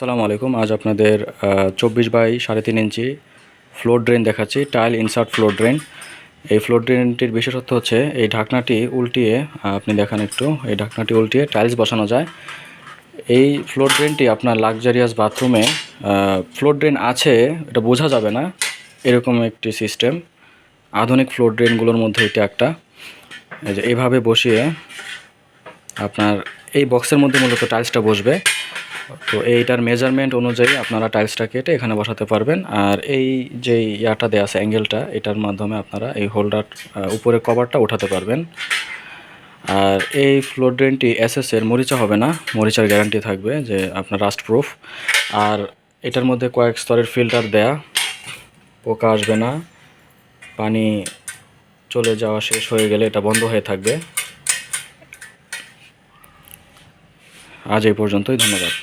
আসসালামু আলাইকুম। আজ আপনাদের চব্বিশ বাই সাড়ে তিন ইঞ্চি ফ্লোর ড্রেন দেখাচ্ছি টাইল ইনসার্ট ফ্লোর ড্রেন এই ফ্লোর ড্রেনটির বিশেষত্ব হচ্ছে, এই ঢাকনাটি উল্টিয়ে আপনি দেখান একটু, এই ঢাকনাটি উল্টিয়ে টাইলস বসানো যায়। এই ফ্লোর ড্রেনটি আপনার লাক্সারিয়াস বাথরুমে ফ্লোর ড্রেন আছে, এটা বোঝা যাবে না, এরকম একটি সিস্টেম আধুনিক ফ্লোর ড্রেনগুলোর মধ্যে এটা একটা। এই যে এইভাবে বসিয়ে আপনার এই বক্সের মধ্যে মূলত টাইলসটা বসবে। তো এইটার মেজারমেন্ট অনুযায়ী আপনারা টাইলসটা কেটে এখানে বসাতে পারবেন। আর এই যে ইয়াটা দেওয়া আছে অ্যাঙ্গেলটা এটার মাধ্যমে আপনারা এই হোল্ডার উপরে কভারটা উঠাতে পারবেন। আর এই ফ্লোর ড্রেনটি এসএস এর মরিচা হবে না, মরিচার গ্যারান্টি থাকবে যে আপনার রাস্ট প্রুফ আর এটার মধ্যে কয়েক স্তরের ফিল্টার দেয়া, পোকা আসবে না, পানি চলে যাওয়া শেষ হয়ে গেলে এটা বন্ধ হয়ে থাকবে। আজ এই পর্যন্তই, ধন্যবাদ।